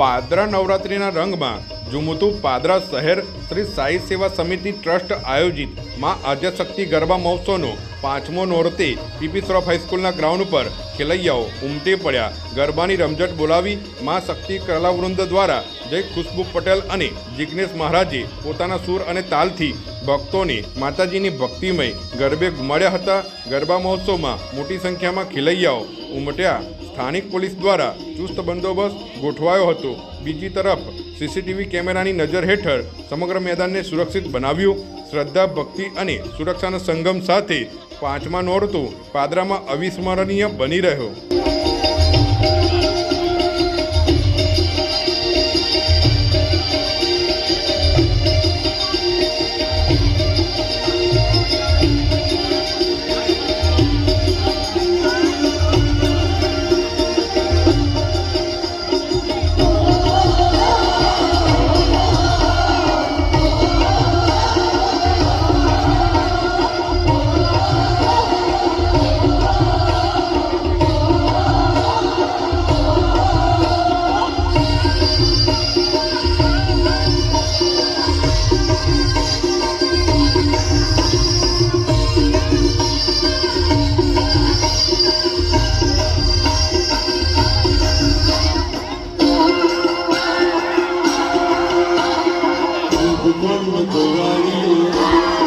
પાદરા નવરાત્રિના રંગમાં ઝૂમતું પાદરા શહેર શ્રી સાઈ સેવા સમિતિ ટ્રસ્ટ આયોજિતમાં આદ્યશક્તિ ગરબા મહોત્સવનો પાંચમો નોરતે પીપી શ્રોફ હાઈસ્કૂલના ગ્રાઉન્ડ ઉપર ખેલૈયાઓ ઉમટી પડ્યા. ગરબાની રમઝટ બોલાવી માં શક્તિ કલાવૃંદ દ્વારા જય ખુશ્બુ પટેલ અને જિગ્નેશ મહારાજે પોતાના સૂર અને તાલથી ભક્તોને માતાજીની ભક્તિમય ગરબે ઘુમાડ્યા હતા. ગરબા મહોત્સવમાં મોટી સંખ્યામાં ખેલૈયાઓ ઉમટ્યા. સ્થાનિક પોલીસ દ્વારા ચુસ્ત બંદોબસ્ત ગોઠવાયો હતો. બીજી તરફ, સીસીટીવી કેમેરાની નજર હેઠળ સમગ્ર મેદાનને સુરક્ષિત બનાવ્યું. શ્રદ્ધા, ભક્તિ અને સુરક્ષાના સંગમ સાથે પાંચમા નોરતો પાદરામાં અવિસ્મરણીય બની રહ્યો. не говорил.